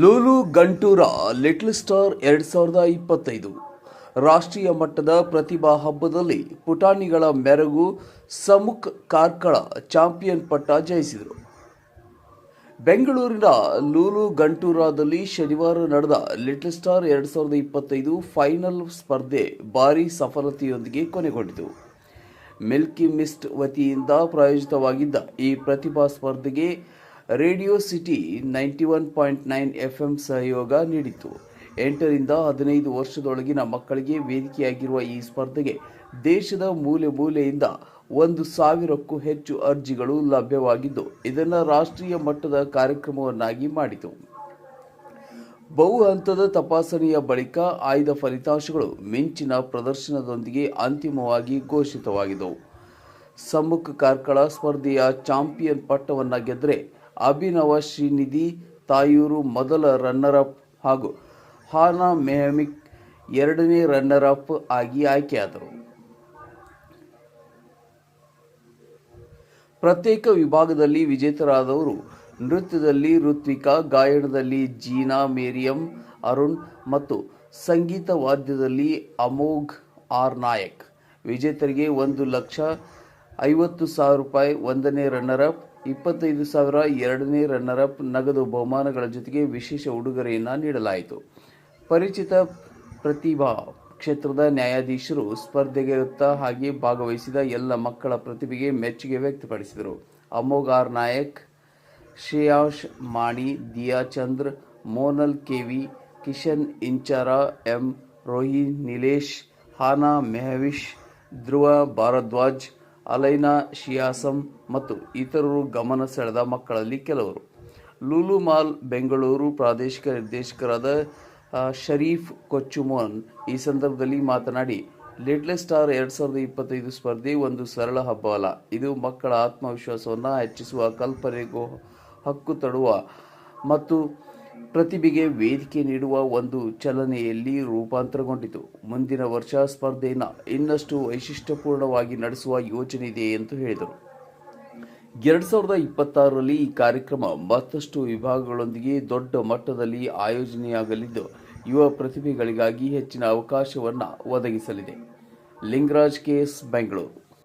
Lulu ಗಂಟೂರ, little star ಎರಡು ಸಾವಿರದ ಇಪ್ಪತ್ತೈದು. ರಾಷ್ಟ್ರೀಯ ಮಟ್ಟದ ಪ್ರತಿಭಾ ಹಬ್ಬದಲ್ಲಿ ಪುಟಾಣಿಗಳ ಮೆರಗು ಸಮುಖ್ ಕಾರ್ಕಳ ಚಾಂಪಿಯನ್ ಪಟ್ಟ ಜಯಿಸಿದರು. ಬೆಂಗಳೂರಿನ ಲೂಲು ಗಂಟೂರಾದಲ್ಲಿ ಶನಿವಾರ ನಡೆದ ಲಿಟ್ಲ್ ಸ್ಟಾರ್ ಎರಡು ಸಾವಿರದ ಇಪ್ಪತ್ತೈದು ಫೈನಲ್ ಸ್ಪರ್ಧೆ ಭಾರೀ ಸಫಲತೆಯೊಂದಿಗೆ ಕೊನೆಗೊಂಡಿತು. ಮಿಲ್ಕಿ ಮಿಸ್ಟ್ ವತಿಯಿಂದ ಪ್ರಾಯೋಜಿತವಾಗಿದ್ದ ಈ ಪ್ರತಿಭಾ ಸ್ಪರ್ಧೆಗೆ radio city ninety one point nine F M ಸಹಯೋಗ ನೀಡಿತು ಎಂಟರಿಂದ ಹದಿನೈದು ವರ್ಷದೊಳಗಿನ ಮಕ್ಕಳಿಗೆ ವೇದಿಕೆಯಾಗಿರುವ ಈ ಸ್ಪರ್ಧೆಗೆ ದೇಶದ ಮೂಲೆ ಮೂಲೆಯಿಂದ ಒಂದು ಸಾವಿರಕ್ಕೂ ಹೆಚ್ಚು ಅರ್ಜಿಗಳು ಲಭ್ಯವಾಗಿದ್ದು, ಇದನ್ನು ರಾಷ್ಟ್ರೀಯ ಮಟ್ಟದ ಕಾರ್ಯಕ್ರಮವನ್ನಾಗಿ ಮಾಡಿತು. ಬಹು ಹಂತದ ತಪಾಸಣೆಯ ಬಳಿಕ ಆಯ್ದ ಫಲಿತಾಂಶಗಳು ಮಿಂಚಿನ ಪ್ರದರ್ಶನದೊಂದಿಗೆ ಅಂತಿಮವಾಗಿ ಘೋಷಿತವಾಗಿದ್ದವು ಸಮ್ಮುಖ ಕಾರ್ಕಳ ಸ್ಪರ್ಧೆಯ ಚಾಂಪಿಯನ್ ಪಟ್ಟವನ್ನು ಗೆದ್ದರೆ ಅಭಿನವ ಶ್ರೀನಿಧಿ ತಾಯೂರು ಮೊದಲ ರನ್ನರ್ ಅಪ್ ಹಾಗೂ ಹಾನಾ ಮೆಹಮಿಕ್ ಎರಡನೇ ರನ್ನರ್ ಅಪ್ ಆಗಿ ಆಯ್ಕೆಯಾದರು. ಪ್ರತ್ಯೇಕ ವಿಭಾಗದಲ್ಲಿ ವಿಜೇತರಾದವರು ನೃತ್ಯದಲ್ಲಿ ಋತ್ವಿಕಾ, ಗಾಯನದಲ್ಲಿ ಜೀನಾ, ಮೇರಿಯಂ, ಅರುಣ್ ಮತ್ತು ಸಂಗೀತ ವಾದ್ಯದಲ್ಲಿ ಅಮೋಘ್ ಆರ್ ನಾಯಕ್ ವಿಜೇತರಿಗೆ ಒಂದು ಲಕ್ಷ ಐವತ್ತು ಸಾವಿರ ರೂಪಾಯಿ ಒಂದನೇ ರನ್ನರ್ ಅಪ್ ಇಪ್ಪತ್ತೈದು ಸಾವಿರ ಎರಡನೇ ರನ್ನರ್ ಅಪ್ ನಗದು ಬಹುಮಾನಗಳ ಜೊತೆಗೆ ವಿಶೇಷ ಉಡುಗೊರೆಯನ್ನು ನೀಡಲಾಯಿತು. ಪರಿಚಿತ ಪ್ರತಿಭಾ ಕ್ಷೇತ್ರದ ನ್ಯಾಯಾಧೀಶರು ಇರುತ್ತಾ ಹಾಗೆ ಭಾಗವಹಿಸಿದ ಎಲ್ಲ ಮಕ್ಕಳ ಪ್ರತಿಭೆಗೆ ಮೆಚ್ಚುಗೆ ವ್ಯಕ್ತಪಡಿಸಿದರು. ಅಮೋಘಾರ್ ನಾಯಕ್, ಶ್ರೇಯಾಶ್ ಮಾಣಿ, ದಿಯಾ ಚಂದ್ರ, ಮೋನಲ್ ಕೆವಿ, ಕಿಶನ್ ಇಂಚಾರ, ಎಂ ರೋಹಿ ನಿಲೇಶ್, ಹಾನಾ ಮೆಹವಿಶ್, ಧ್ರುವ ಭಾರದ್ವಾಜ್ ಅಲೈನಾ, ಶಿಯಾಸಂ ಮತ್ತು ಇತರರು ಗಮನ ಸೆಳೆದ ಮಕ್ಕಳಲ್ಲಿ ಕೆಲವರು. ಲೂಲು ಮಾಲ್ ಬೆಂಗಳೂರು ಪ್ರಾದೇಶಿಕ ನಿರ್ದೇಶಕರಾದ ಶರೀಫ್ ಕೊಚ್ಚುಮೋನ್ ಈ ಸಂದರ್ಭದಲ್ಲಿ ಮಾತನಾಡಿ, ಲಿಟ್ಲ್ ಸ್ಟಾರ್ ಎರಡು ಸಾವಿರದ ಇಪ್ಪತ್ತೈದು ಸ್ಪರ್ಧೆ ಒಂದು ಸರಳ ಹಬ್ಬವಲ್ಲ. ಇದು ಮಕ್ಕಳ ಆತ್ಮವಿಶ್ವಾಸವನ್ನು ಹೆಚ್ಚಿಸುವ, ಕಲ್ಪನೆಗೂ ಹಕ್ಕು ತಡುವ ಮತ್ತು ಪ್ರತಿಭೆಗೆ ವೇದಿಕೆ ನೀಡುವ ಒಂದು ಚಲನೆಯಲ್ಲಿ ರೂಪಾಂತರಗೊಂಡಿತು. ಮುಂದಿನ ವರ್ಷ ಸ್ಪರ್ಧೆಯನ್ನು ಇನ್ನಷ್ಟು ವೈಶಿಷ್ಟ್ಯಪೂರ್ಣವಾಗಿ ನಡೆಸುವ ಯೋಜನೆ ಇದೆ ಎಂದು ಹೇಳಿದರು. ಎರಡು ಸಾವಿರದ ಇಪ್ಪತ್ತಾರರಲ್ಲಿ ಈ ಕಾರ್ಯಕ್ರಮ ಮತ್ತಷ್ಟು ವಿಭಾಗಗಳೊಂದಿಗೆ ದೊಡ್ಡ ಮಟ್ಟದಲ್ಲಿ ಆಯೋಜನೆಯಾಗಲಿದ್ದು, ಯುವ ಪ್ರತಿಭೆಗಳಿಗಾಗಿ ಹೆಚ್ಚಿನ ಅವಕಾಶವನ್ನು ಒದಗಿಸಲಿದೆ. ಲಿಂಗರಾಜ್ ಕೇಸ್ ಬೆಂಗಳೂರು.